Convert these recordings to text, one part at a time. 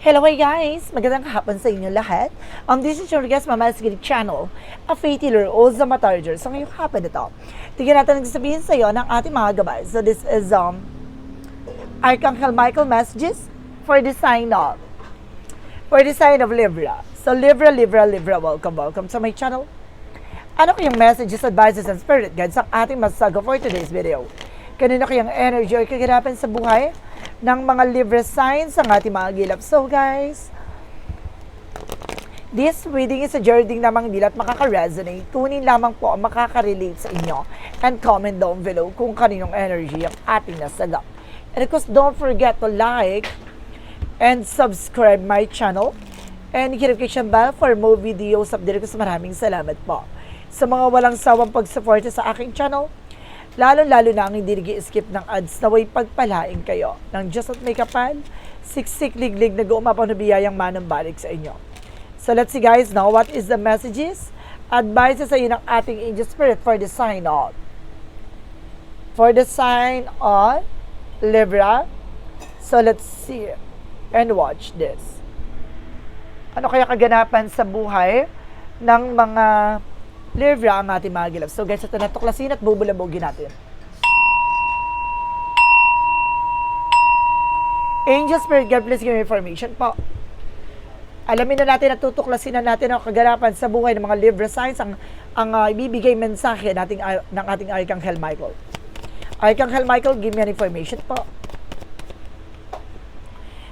Hello hey guys! Magandang hapon sa inyo lahat. Um, this is your guest, Mama Asgiri Channel, a faith healer o the Matarger. So ngayong hapon ito, tignan natin ang sabihin sa iyo ng ating mga gabay. So this is um, Archangel Michael messages for the sign of for the sign of Libra. So Libra, Libra, Libra, welcome, welcome sa my channel. Ano kayong messages, advices, and spirit guides ang ating masasago for today's video? Kanino kayang energy or kaganapan sa buhay ng mga Libra signs ang ating mga gilap? So guys, this reading is a journey namang dilat makaka-resonate. Tunin lamang po ang makaka-relate sa inyo and comment down below kung kaninong energy ang ating nasagap. And of course, don't forget to like and subscribe my channel and notification bell for more videos update ko sa maraming salamat po. Sa mga walang sawang pag-support sa aking channel, lalo-lalo na ang hindi nag skip ng ads na way pagpalain kayo ng Diyos at may kapal, siksik liglig na guumapaw na biyayang manang balik sa inyo. So let's see guys now what is the messages, advices sa iyo ng ating angel spirit for the sign of for the sign of Libra. So let's see and watch this. Ano kaya kaganapan sa buhay ng mga Libra ang ating mga gilap. So guys, ito na tuklasin at bubulabogin natin. Angel Spirit, God bless you information po. Alamin na natin at tutuklasin na natin ang kaganapan sa buhay ng mga Libra signs ang ang uh, ibibigay mensahe nating, uh, ng ating Archangel Michael. Archangel Michael, give me an information po.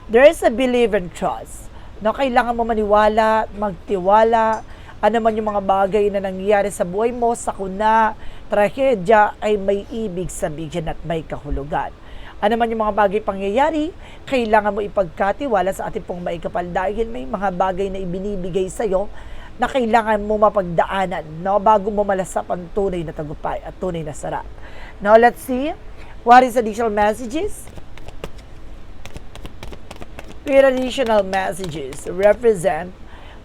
There is a believe and trust na kailangan mo maniwala, magtiwala, ano man yung mga bagay na nangyayari sa buhay mo, sakuna, trahedya, ay may ibig sabihin at may kahulugan. Ano man yung mga bagay pangyayari, kailangan mo ipagkatiwala sa ating pong maikapal dahil may mga bagay na ibinibigay sa'yo na kailangan mo mapagdaanan no, bago mo malasap ang tunay na tagumpay at tunay na sarap. Now, let's see. What is additional messages? With additional messages represent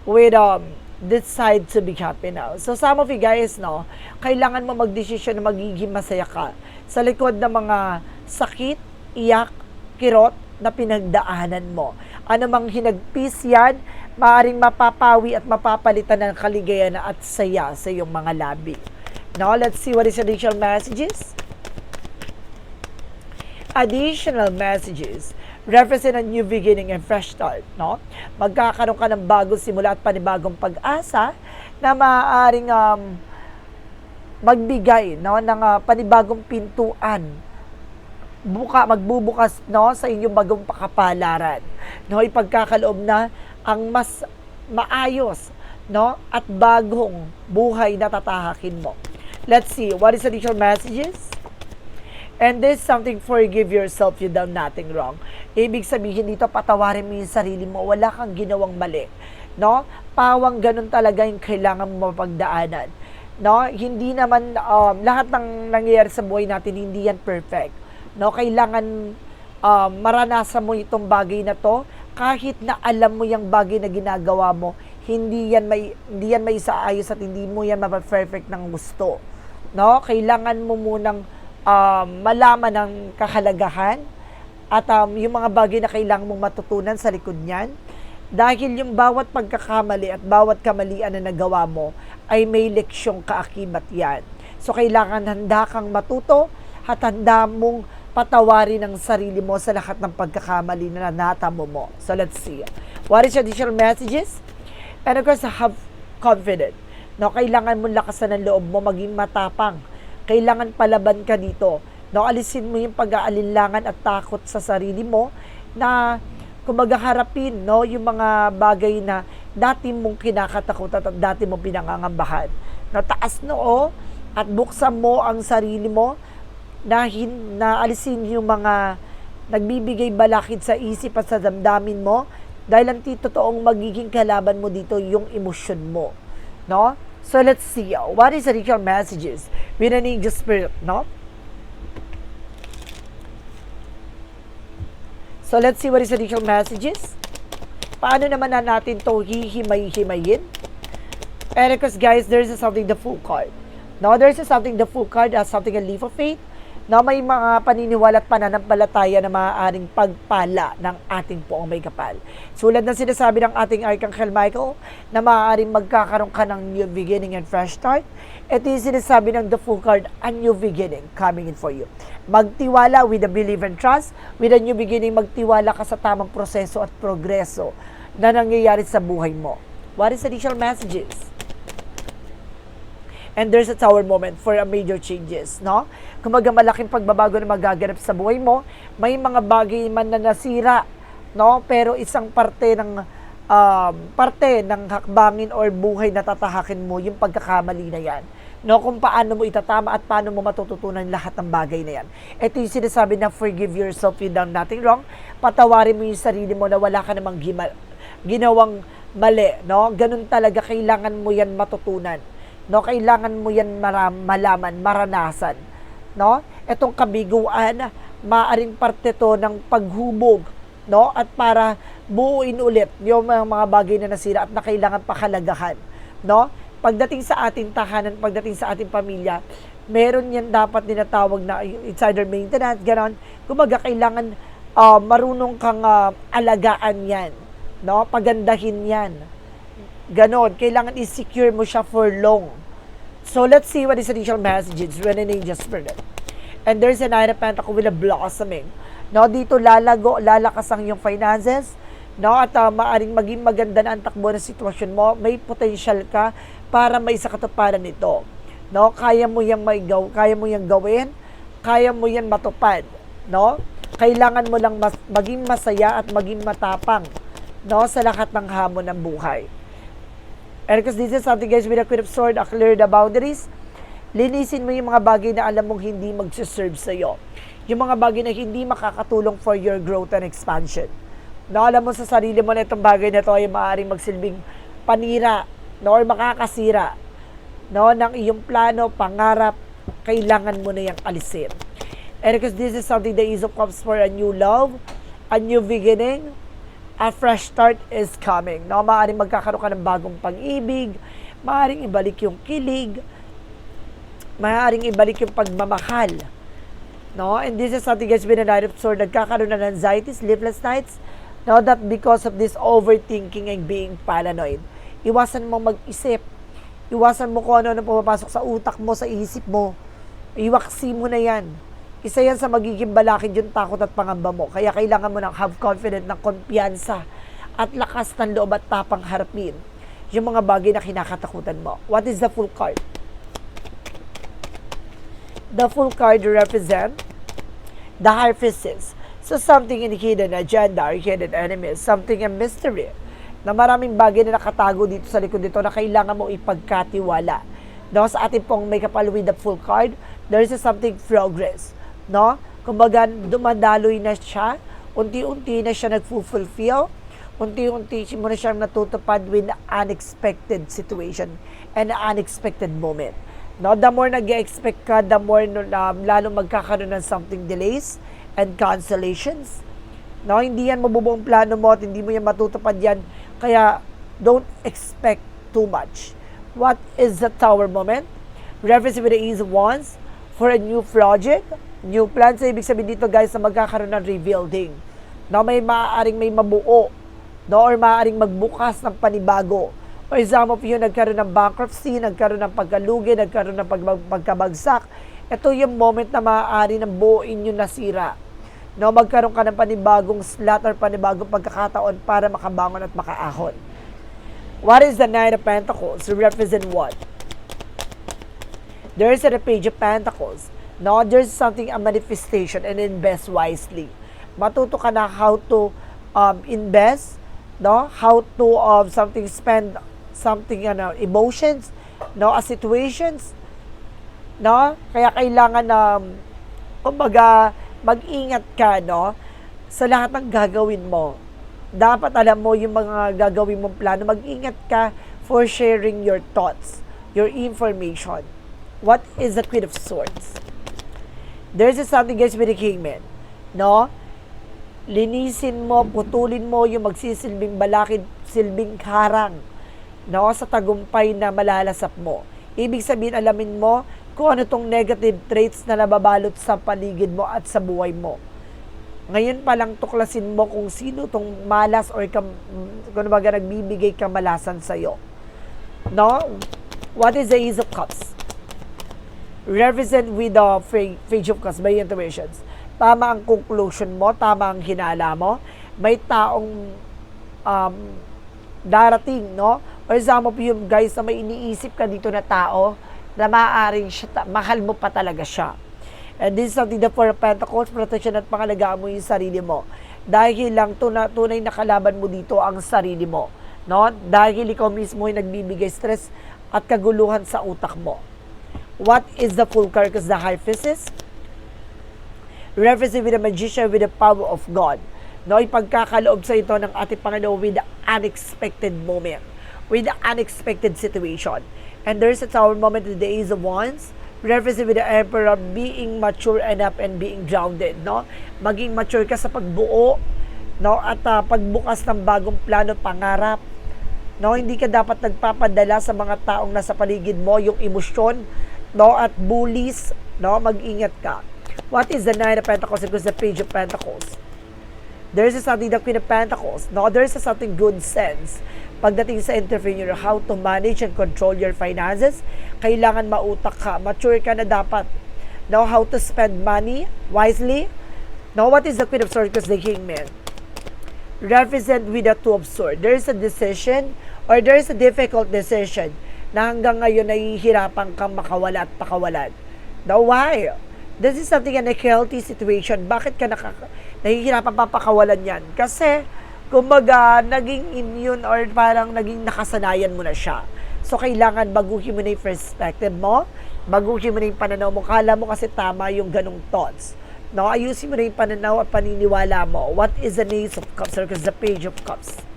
with um, decide to be happy now. So some of you guys, no, kailangan mo magdesisyon na magiging masaya ka sa likod ng mga sakit, iyak, kirot na pinagdaanan mo. Ano mang hinagpis yan, maaaring mapapawi at mapapalitan ng kaligayahan at saya sa iyong mga labi. Now, let's see what is additional messages. Additional messages represent a new beginning and fresh start, no? Magkakaroon ka ng bagong simula at panibagong pag-asa na maaaring um, magbigay no ng uh, panibagong pintuan. Buka magbubukas no sa inyong bagong pakapalaran. No ipagkakaloob na ang mas maayos no at bagong buhay na tatahakin mo. Let's see what is additional messages And this something forgive yourself, you done nothing wrong. Ibig sabihin dito, patawarin mo yung sarili mo, wala kang ginawang mali. No? Pawang ganun talaga yung kailangan mo mapagdaanan. No? Hindi naman, um, lahat ng nangyayari sa buhay natin, hindi yan perfect. No? Kailangan um, maranasan mo itong bagay na to, kahit na alam mo yung bagay na ginagawa mo, hindi yan may hindi yan may isaayos at hindi mo yan mapa-perfect ng gusto. No? Kailangan mo munang um, malaman ng kahalagahan at um, yung mga bagay na kailangan mong matutunan sa likod niyan. Dahil yung bawat pagkakamali at bawat kamalian na nagawa mo ay may leksyong kaakibat yan. So kailangan handa kang matuto at handa mong patawarin ang sarili mo sa lahat ng pagkakamali na natamo mo. So let's see. What is additional messages? And of course, have confidence. No, kailangan mo lakasan ng loob mo, maging matapang kailangan palaban ka dito. No, alisin mo yung pag-aalinlangan at takot sa sarili mo na kumbaga harapin no, yung mga bagay na dati mong kinakatakutan at dati mong pinangangambahan. No, taas noo at buksan mo ang sarili mo na, hin, na alisin yung mga nagbibigay balakid sa isip at sa damdamin mo dahil ang totoong magiging kalaban mo dito yung emosyon mo. No? So let's see, uh, what is real messages an angel spirit, no? So let's see what is real messages. Paano naman na natin to hihimay-himayin? And because guys, there's a something the full card. No, there's a something the full card as something a leaf of faith. Na may mga paniniwala at pananampalataya na maaaring pagpala ng ating poong may kapal. Sulat na sinasabi ng ating Archangel Michael na maaaring magkakaroon ka ng new beginning and fresh start. Ito yung sinasabi ng the full card, a new beginning coming in for you. Magtiwala with a believe and trust. With a new beginning, magtiwala ka sa tamang proseso at progreso na nangyayari sa buhay mo. What is additional messages? And there's a tower moment for a major changes, no? Kumaga malaking pagbabago na magaganap sa buhay mo, may mga bagay man na nasira, no? Pero isang parte ng um, parte ng hakbangin or buhay na tatahakin mo yung pagkakamali na yan. No, kung paano mo itatama at paano mo matututunan lahat ng bagay na yan. Ito yung sinasabi na forgive yourself, you done nothing wrong. Patawarin mo yung sarili mo na wala ka namang gima- ginawang mali. No? Ganun talaga, kailangan mo yan matutunan no kailangan mo yan maram, malaman maranasan. No? Etong kabiguan maaring parte to ng paghubog no? At para buuin ulit yung mga, mga bagay na nasira at na kailangan pakalagahan no? Pagdating sa ating tahanan pagdating sa ating pamilya meron yan dapat dinatawag na it's either maintenance ganon. Kumbaga kailangan uh, marunong kang uh, alagaan yan no? Pagandahin yan ganon, kailangan i-secure mo siya for long. So let's see what is initial messages when an angel spirit. And there's a nine of pentacles with a blossoming. No, dito lalago, lalakas ang iyong finances. No, at uh, maaring maging maganda na ang takbo ng sitwasyon mo. May potential ka para may sa katuparan nito. No, kaya mo yang may gaw, kaya mo yang gawin, kaya mo yan matupad. No? Kailangan mo lang mas, maging masaya at maging matapang no sa lahat ng hamon ng buhay. Because this is something guys with a Queen of Sword, a clear the boundaries, linisin mo yung mga bagay na alam mong hindi magsiserve sa'yo. Yung mga bagay na hindi makakatulong for your growth and expansion. Na alam mo sa sarili mo na itong bagay na ito ay maaaring magsilbing panira no, or makakasira no, ng iyong plano, pangarap, kailangan mo na yung alisin. And because this is something that is comes for a new love, a new beginning, a fresh start is coming. No, maaaring magkakaroon ka ng bagong pag-ibig, maaaring ibalik yung kilig, maaaring ibalik yung pagmamahal. No, and this is something that's been a night of sword. Nagkakaroon ng anxiety, sleepless nights. No, that because of this overthinking and being paranoid. Iwasan mo mag-isip. Iwasan mo kung ano na pumapasok sa utak mo, sa isip mo. Iwaksi mo na yan isa yan sa magiging balakid yung takot at pangamba mo. Kaya kailangan mo ng have confident ng kumpiyansa at lakas ng loob at tapang harapin yung mga bagay na kinakatakutan mo. What is the full card? The full card represent the high priestess. So something in hidden agenda or hidden enemies, something in mystery na maraming bagay na nakatago dito sa likod dito na kailangan mo ipagkatiwala. No, sa ating pong may kapal with the full card, there is something progress. No? Kumbaga, dumadaloy na siya, unti-unti na siya nag-fulfill, unti-unti mo na siyang natutupad with unexpected situation and unexpected moment. No, the more nag-expect ka, the more um, lalo magkakaroon ng something delays and cancellations. No, hindi yan mabubuong plano mo at hindi mo yan matutupad yan. Kaya, don't expect too much. What is the tower moment? Reference with the ease wands for a new project, new plan. So, ibig sabihin dito guys na magkakaroon ng rebuilding. No, may maaaring may mabuo. No, or maaaring magbukas ng panibago. For some of you, nagkaroon ng bankruptcy, nagkaroon ng pagkalugi, nagkaroon ng pag pagkabagsak. Ito yung moment na maaari ng buuin yung nasira. No, magkaroon ka ng panibagong slot or panibagong pagkakataon para makabangon at makaahon. What is the Nine of Pentacles? Represent what? There is a Page of Pentacles. No, there's something, a manifestation and invest wisely. Matuto ka na how to um, invest, no? How to um, something spend something ano, emotions, no? As situations, no? Kaya kailangan na um, kumbaga mag-ingat ka, no? Sa lahat ng gagawin mo. Dapat alam mo yung mga gagawin mong plano. Mag-ingat ka for sharing your thoughts, your information. What is the Queen of Swords? There's something the Kingman. No? Linisin mo, putulin mo yung magsisilbing balakid, silbing karang no, sa tagumpay na malalasap mo. Ibig sabihin, alamin mo kung ano tong negative traits na nababalot sa paligid mo at sa buhay mo. Ngayon pa lang tuklasin mo kung sino tong malas or kam, kung baga nagbibigay kamalasan sa'yo. No? What is the Ace of Cups? Represent with the Page of Cups by intuitions. Tama ang conclusion mo, tama ang hinala mo. May taong um, darating, no? For example, yung guys na may iniisip ka dito na tao na maaaring siya, mahal mo pa talaga siya. And this is something that for Pentacles, protection at pangalagaan mo yung sarili mo. Dahil lang tuna, tunay na kalaban mo dito ang sarili mo. No? Dahil ikaw mismo yung nagbibigay stress at kaguluhan sa utak mo. What is the full card? Because the priestess referencing with the magician with the power of God. No, ipagkakaloob sa ito ng ating Panginoon with the unexpected moment, with the unexpected situation. And there's a tower moment in the Ace of Wands, referencing with the Emperor being mature enough and being grounded, no? Maging mature ka sa pagbuo, no? At ah, pagbukas ng bagong plano, pangarap, no? Hindi ka dapat nagpapadala sa mga taong nasa paligid mo, yung emosyon, no? At bullies, no? Mag-ingat ka. What is the Nine of Pentacles? Because the Page of Pentacles. There's something the Queen of Pentacles. No, there's something good sense. Pagdating sa entrepreneur, how to manage and control your finances, kailangan mautak ka. Mature ka na dapat. Know how to spend money wisely. Now, what is the Queen of Swords? Because the Kingman. Represent with the Two of Swords. There's a decision or there's a difficult decision na hanggang ngayon nahihirapan kang makawala at pakawalan. Now, why? This is something in a healthy situation. Bakit ka nakaka- nahihirapan papakawalan yan? Kasi, kumbaga, naging immune or parang naging nakasanayan mo na siya. So, kailangan baguhin mo na yung perspective mo, baguhin mo na yung pananaw mo. Kala mo kasi tama yung ganong thoughts. No, ayusin mo na yung pananaw at paniniwala mo. What is the Ace of Cups? Or the Page of Cups?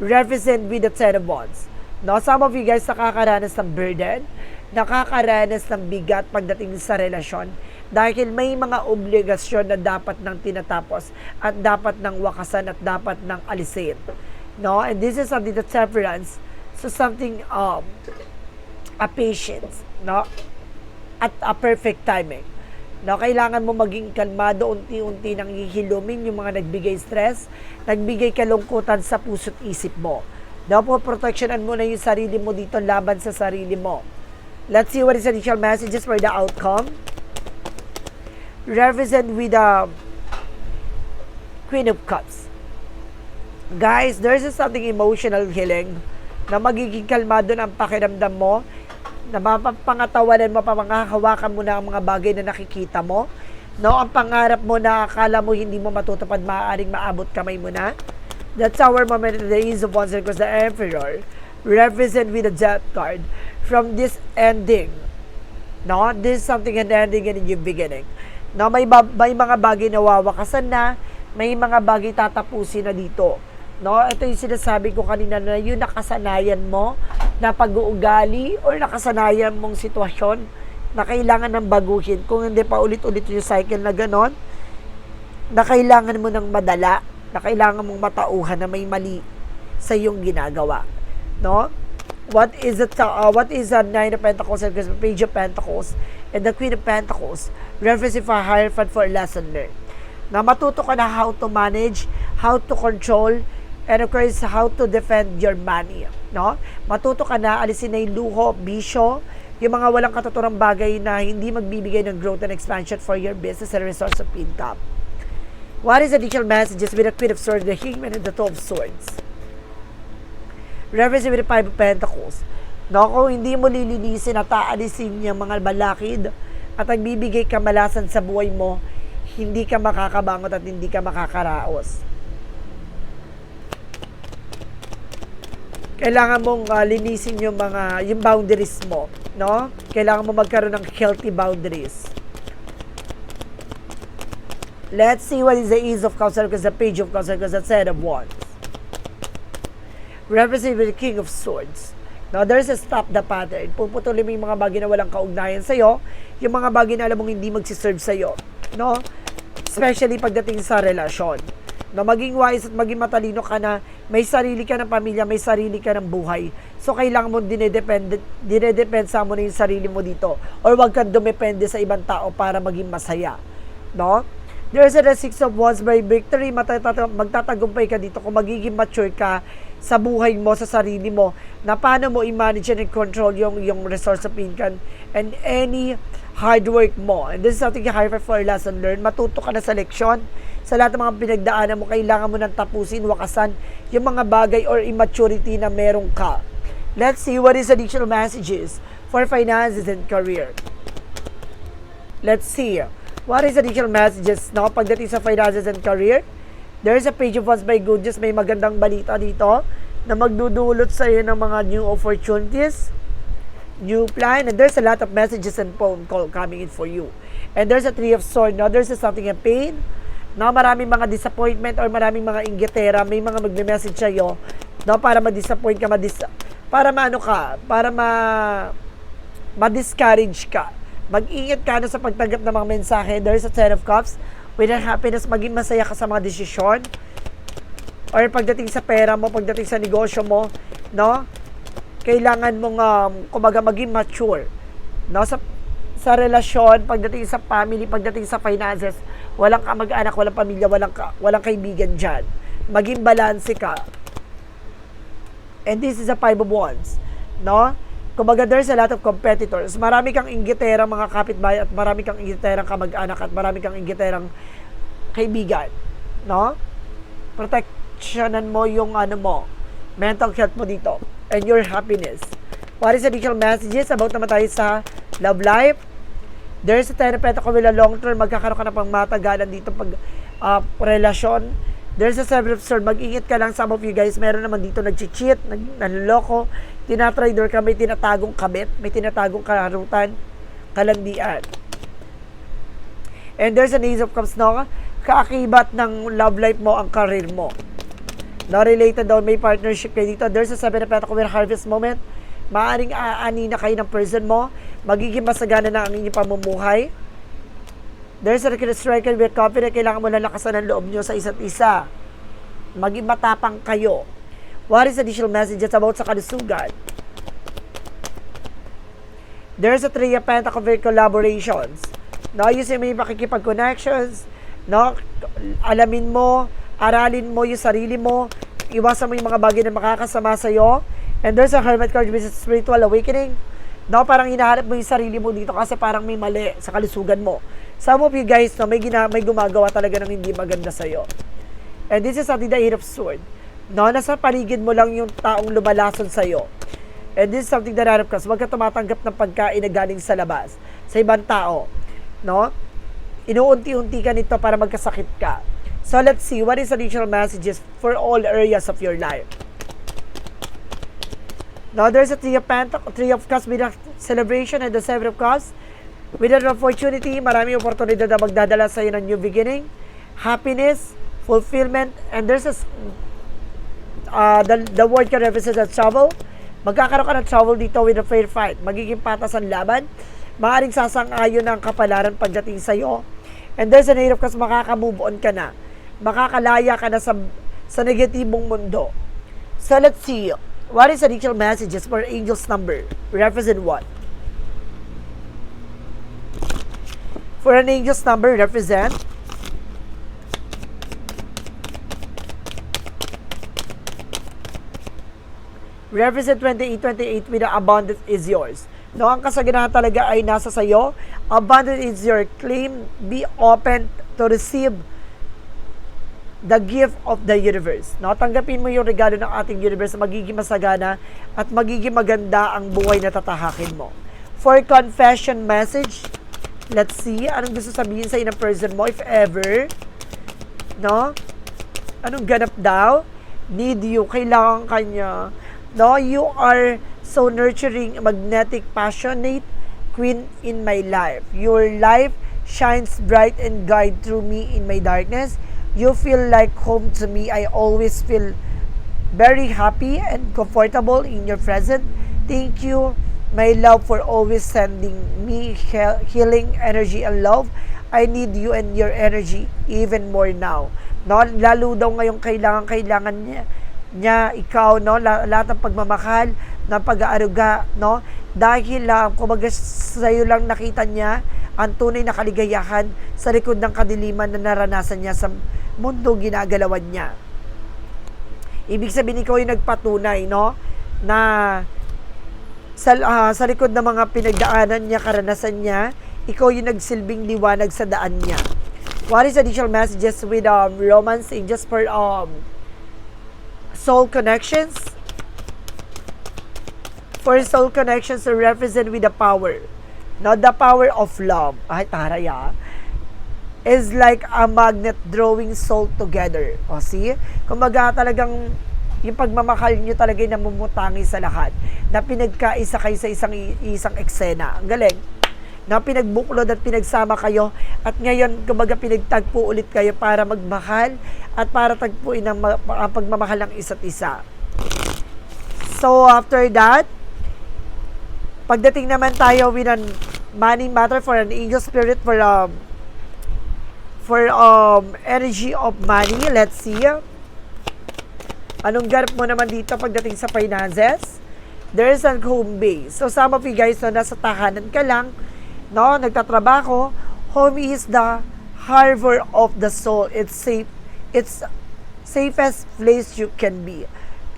represent with the Ten of Wands. No, some of you guys nakakaranas ng burden, nakakaranas ng bigat pagdating sa relasyon dahil may mga obligasyon na dapat nang tinatapos at dapat nang wakasan at dapat nang alisin. No, and this is that severance so something um a patience, no? At a perfect timing. No, kailangan mo maging kalmado, unti-unti nang hihilumin yung mga nagbigay stress, nagbigay kalungkutan sa puso't isip mo. No, po protectionan mo na yung sarili mo dito laban sa sarili mo. Let's see what is initial messages for the outcome. Represent with the Queen of Cups. Guys, there's something emotional healing na magiging kalmado ang pakiramdam mo na mapapangatawanan mo, pamangahawakan mo na ang mga bagay na nakikita mo. No, ang pangarap mo na akala mo hindi mo matutupad, maaaring maabot kamay mo na. That's our moment in the of Wands because the Emperor represent with the Death card from this ending. No, this is something an ending and a new beginning. No, may, ba- may mga bagay na wawakasan na, may mga bagay tatapusin na dito. No, ito yung sinasabi ko kanina na yung nakasanayan mo na pag-uugali or nakasanayan mong sitwasyon na kailangan ng baguhin. Kung hindi pa ulit-ulit yung cycle na ganon, na kailangan mo ng madala, na kailangan mong matauhan na may mali sa iyong ginagawa. No? What is it? Uh, what is the Nine of Pentacles and the Page of Pentacles and the Queen of Pentacles? Referencing for Hierophant for lesson learned. Na matuto ka na how to manage, how to control, and of course, how to defend your money. No? Matuto ka na alisin na yung luho, bisyo, yung mga walang katuturang bagay na hindi magbibigay ng growth and expansion for your business and resource of income. What is additional messages with the Queen of Swords, the Hangman, and the Two of Swords? Reference with the Five of Pentacles. No, kung hindi mo lilinisin at aalisin yung mga balakid at nagbibigay kamalasan sa buhay mo, hindi ka makakabangot at hindi ka makakaraos. Kailangan mong uh, linisin yung mga yung boundaries mo, no? Kailangan mo magkaroon ng healthy boundaries. Let's see what is the Ease of because the Page of because the Ten of Wands. Representing the King of Swords. Now, there's a stop the pattern. Puputulin mo yung mga bagay na walang kaugnayan sa'yo, yung mga bagay na alam mong hindi magsiserve sa'yo. No? Especially pagdating sa relasyon. na maging wise at maging matalino ka na may sarili ka ng pamilya, may sarili ka ng buhay. So, kailangan mo dinedepende, dinedepensa mo na yung sarili mo dito. Or wag kang dumepende sa ibang tao para maging masaya. No? There's a six of wands by victory. Magtatagumpay ka dito kung magiging mature ka sa buhay mo, sa sarili mo, na paano mo i-manage and control yung, yung resource of income and any hard work mo. And this is something you hire for lesson learned. Matuto ka na sa leksyon. Sa lahat ng mga pinagdaanan mo, kailangan mo nang tapusin, wakasan yung mga bagay or immaturity na meron ka. Let's see what is additional messages for finances and career. Let's see. What is additional messages no, pagdating sa finances and career? There's a page of Wands by Goodness. May magandang balita dito na magdudulot sa iyo ng mga new opportunities, new plan, and there's a lot of messages and phone call coming in for you. And there's a Three of Swords. No, there's a something in pain, no, maraming mga disappointment or maraming mga inggitera, may mga magme-message sa iyo, no, para ma-disappoint ka, madis para maano ka, para ma ma-discourage ka. Mag-ingat ka na sa pagtanggap ng mga mensahe. There's a Ten of Cups. With that happiness, maging masaya ka sa mga desisyon. Or pagdating sa pera mo, pagdating sa negosyo mo, no? Kailangan mong, um, kumbaga, maging mature. No? Sa, sa relasyon, pagdating sa family, pagdating sa finances, walang kamag-anak, walang pamilya, walang, ka, walang kaibigan dyan. Maging balanse ka. And this is a five of wands. No? Kumbaga, there's a lot of competitors. Marami kang inggiterang mga kapitbahay at marami kang inggiterang kamag-anak at marami kang inggiterang kaibigan. No? Protectionan mo yung ano mo, mental health mo dito and your happiness. What is additional messages about naman tayo sa love life? There's a of pentacles with a long term, magkakaroon ka na pang matagalan dito pag uh, relasyon. There's a seven of swords, mag-ingat ka lang some of you guys, meron naman dito nag-cheat, nag nanloko, tinatrader ka, may tinatagong kabit, may tinatagong kararutan, kalandian. And there's an ace of cups no, kaakibat ng love life mo ang career mo. No, related daw, may partnership kayo dito. There's a seven of pentacles harvest moment. Maaring aani na kayo ng person mo. Magiging masagana na ang inyong pamumuhay. There's a striker with confident. Kailangan mo lalakasan ang loob nyo sa isa't isa. Maging matapang kayo. What is additional messages about sa kalusugan? There's a three of pentacles collaborations. No, you see, may makikipag-connections. No, alamin mo, aralin mo yung sarili mo, iwasan mo yung mga bagay na makakasama sa'yo. And there's a hermit card with spiritual awakening. No, parang hinahanap mo yung sarili mo dito kasi parang may mali sa kalusugan mo. Some of you guys, no, may, gina, may gumagawa talaga ng hindi maganda sa'yo. And this is something the Eight of Sword. No, nasa paligid mo lang yung taong lumalason sa'yo. And this is something that harap ka. So, Huwag ka tumatanggap ng pagkain na galing sa labas, sa ibang tao. No? Inuunti-unti ka nito para magkasakit ka. So, let's see. What is additional messages for all areas of your life? Now, there's a Three of Pentacles, Three of Cups with a celebration and the Seven of Cups. With an opportunity, marami oportunidad na magdadala sa'yo ng new beginning, happiness, fulfillment, and there's a, uh, the, the word can represent as travel. Magkakaroon ka ng travel dito with a fair fight. Magiging patas ang laban. Maaring sasang-ayon ang kapalaran pagdating sa'yo. And there's an eight of cups, makaka-move on ka na. Makakalaya ka na sa, sa negatibong mundo. So let's see. What is additional messages for angel's number? Represent what? For an angel's number, represent Represent 2828 with the abundance is yours. No, ang kasaganahan talaga ay nasa sayo. Abundance is your claim. Be open to receive the gift of the universe. No, tanggapin mo yung regalo ng ating universe magiging masagana at magiging maganda ang buhay na tatahakin mo. For confession message, let's see, anong gusto sabihin sa ng person mo if ever, no? Anong ganap daw? Need you, kailangan kanya. No, you are so nurturing, magnetic, passionate queen in my life. Your life shines bright and guide through me in my darkness. You feel like home to me. I always feel very happy and comfortable in your presence. Thank you, my love, for always sending me he- healing energy and love. I need you and your energy even more now. no? Lalo daw ngayong kailangan kailangan niya niya ikaw no La- lahat ng pagmamahal ng pag-aaruga no? Dahil uh, kumbaga sa iyo lang nakita niya ang tunay na kaligayahan sa likod ng kadiliman na naranasan niya sa mundo ginagalawan niya. Ibig sabihin ikaw yung nagpatunay no? Na sa, ah, sa likod ng mga pinagdaanan niya, karanasan niya, ikaw yung nagsilbing liwanag sa daan niya. What is additional messages with um, romance just for um, soul connections? For soul connections to represent with the power. Not the power of love. Ay, taray ah. Is like a magnet drawing soul together. O, see? Kumbaga talagang yung pagmamahal nyo talaga yung namumutangi sa lahat na pinagkaisa kayo sa isang isang eksena. Ang galing. Na pinagbuklod at pinagsama kayo at ngayon kumbaga pinagtagpo ulit kayo para magmahal at para tagpuin ang, ang pagmamahal ng isa't isa. So after that, pagdating naman tayo with an money matter for an angel spirit for um for um energy of money, let's see. Anong ganap mo naman dito pagdating sa finances? There is a home base. So some of you guys no, nasa tahanan ka lang, no, nagtatrabaho, home is the harbor of the soul. It's safe. It's safest place you can be.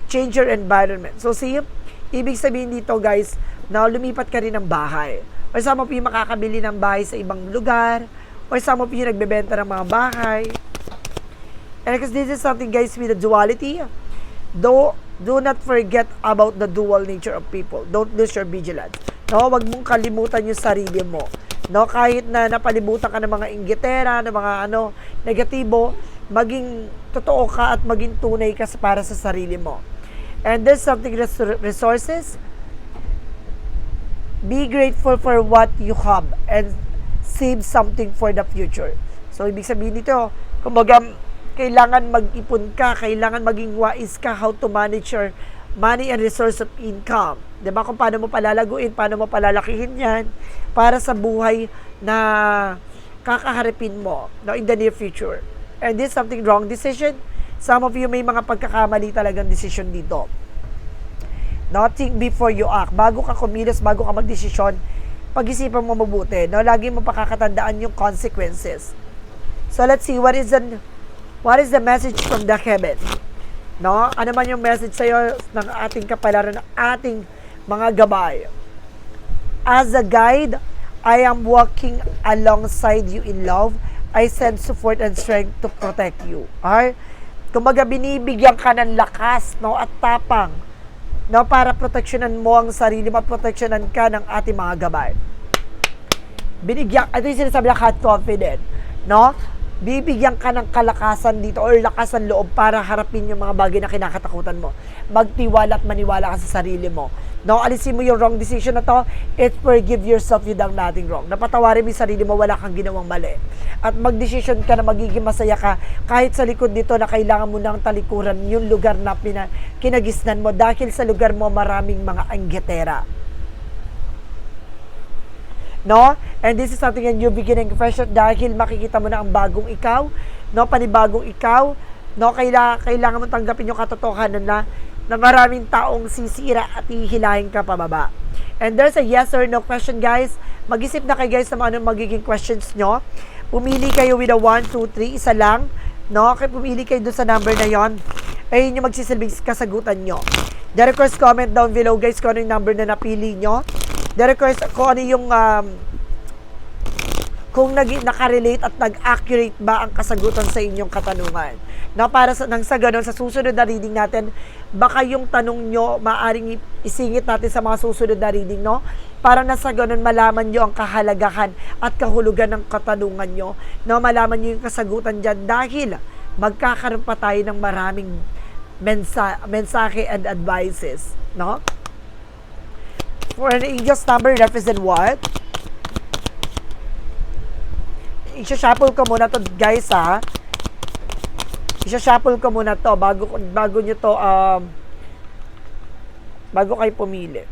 Change your environment. So see, ibig sabihin dito guys, na lumipat ka rin ng bahay. Or some of you makakabili ng bahay sa ibang lugar. Or some of you nagbebenta ng mga bahay. And because this is something guys with the duality, do do not forget about the dual nature of people. Don't lose your vigilance. No, wag mong kalimutan yung sarili mo. No, kahit na napalibutan ka ng mga inggitera, ng mga ano, negatibo, maging totoo ka at maging tunay ka para sa sarili mo. And there's something res- resources. Be grateful for what you have and save something for the future. So, ibig sabihin nito, kumbaga, kailangan mag-ipon ka, kailangan maging wise ka how to manage your money and resource of income. 'Di ba Kung paano mo palalaguin, paano mo palalakihin yan para sa buhay na kakaharapin mo no, in the near future. And this is something wrong decision. Some of you may mga pagkakamali talagang decision dito. No, think before you act. Bago ka kumilos, bago ka magdesisyon, pag-isipan mo mabuti. No, lagi mo pakakatandaan yung consequences. So let's see what is the what is the message from the heaven. No? Ano man yung message sa iyo ng ating kapalaran, ng ating mga gabay. As a guide, I am walking alongside you in love. I send support and strength to protect you. Okay? Kumbaga binibigyan ka ng lakas no, at tapang no, para proteksyonan mo ang sarili mo proteksyonan ka ng ating mga gabay binigyan, ito yung sinasabi na confident, no? Bibigyan ka ng kalakasan dito or lakas ng loob para harapin yung mga bagay na kinakatakutan mo. Magtiwala at maniwala ka sa sarili mo. No, alisin mo yung wrong decision na to, it forgive yourself you done nothing wrong. Napatawarin mo yung sarili mo, wala kang ginawang mali. At magdesisyon ka na magiging masaya ka kahit sa likod nito na kailangan mo ng talikuran yung lugar na pina, kinagisnan mo dahil sa lugar mo maraming mga anggetera no? And this is something a new beginning fresh dahil makikita mo na ang bagong ikaw, no? Panibagong ikaw, no? Kailangan, kailangan mo tanggapin yung katotohanan na na maraming taong sisira at hihilahin ka pababa. And there's a yes or no question, guys. Mag-isip na kayo, guys, na ano magiging questions nyo. Pumili kayo with a 1, 2, 3, isa lang. No? Kaya pumili kayo dun sa number na yon. Ayun yung magsisilbing kasagutan nyo. The request comment down below, guys, kung ano yung number na napili nyo the-request kung ano yung um, kung nag nakarelate at nag-accurate ba ang kasagutan sa inyong katanungan. Na para sa nang sa ganun, sa susunod na reading natin, baka yung tanong nyo maaring isingit natin sa mga susunod na reading, no? Para na sa ganun malaman nyo ang kahalagahan at kahulugan ng katanungan nyo. No? Malaman nyo yung kasagutan dyan dahil magkakaroon pa tayo ng maraming mensa mensahe and advices, no? For an angel's number represent what? Isa-shuffle ko muna to guys ha. Isa-shuffle ko muna to bago bago nyo to um bago kayo pumili.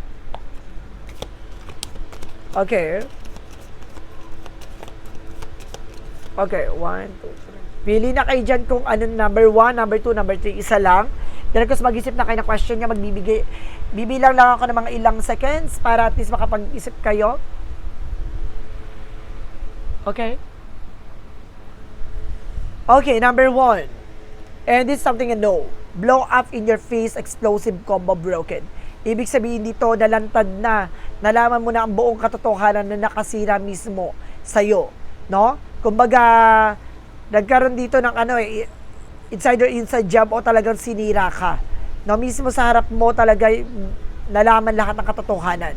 Okay. Okay, one, two, three. Pili na kayo dyan kung anong number 1, number 2, number 3, isa lang. Kung mag-isip na kayo ng question niya, magbibigay, bibilang lang ako ng mga ilang seconds para at least makapag-isip kayo. Okay? Okay, number 1. And this is something you know. Blow up in your face, explosive combo broken. Ibig sabihin dito, nalantad na, nalaman mo na ang buong katotohanan na nakasira mismo sa'yo. No? Kumbaga, nagkaroon dito ng ano eh, inside or inside job o talagang sinira ka. No? Mismo sa harap mo talaga nalaman lahat ng katotohanan.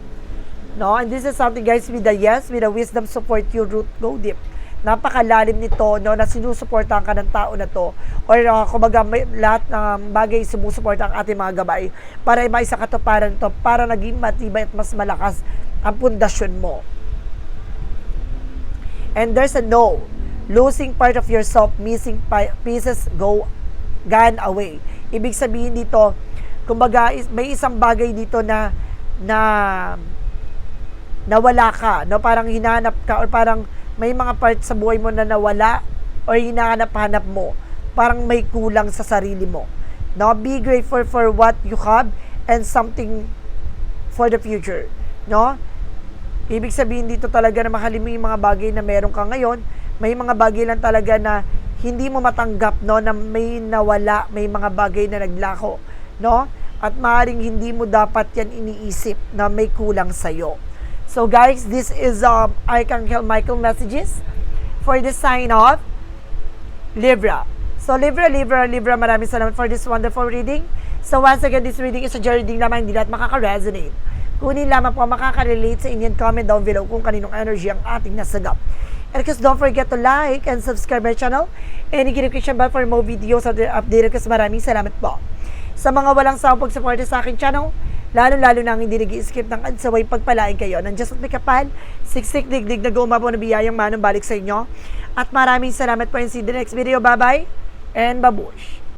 No? And this is something guys with the yes, with the wisdom support your root go deep napakalalim nito no na sinusuportahan ka ng tao na to or uh, kumbaga may, lahat ng bagay sumusuporta ang ating mga gabay para iba sa katuparan to para naging matibay at mas malakas ang pundasyon mo and there's a no losing part of yourself missing pi- pieces go gone away ibig sabihin dito kumbaga may isang bagay dito na na nawala ka no parang hinanap ka or parang may mga part sa buhay mo na nawala or hinahanap-hanap mo. Parang may kulang sa sarili mo. No? Be grateful for what you have and something for the future. No? Ibig sabihin dito talaga na mahalin mo yung mga bagay na meron ka ngayon. May mga bagay lang talaga na hindi mo matanggap no na may nawala, may mga bagay na naglako, no? At maaaring hindi mo dapat yan iniisip na may kulang sa iyo. So guys, this is um, Archangel Michael messages for the sign of Libra. So Libra, Libra, Libra, maraming salamat for this wonderful reading. So once again, this reading is a journey reading lamang, hindi lahat makaka-resonate. Kunin lamang po makaka-relate sa inyo comment down below kung kaninong energy ang ating nasagap. And because don't forget to like and subscribe my channel and i-notification bell for more videos at updated kasi maraming salamat po. Sa mga walang sawang pagsuporta sa akin channel, lalo-lalo na ang hindi nag-skip ng adsaway pagpalain kayo ng Diyos at may kapal, siksik digdig na gumapo na biyayang manong balik sa inyo. At maraming salamat po and see the next video. Bye-bye and babush!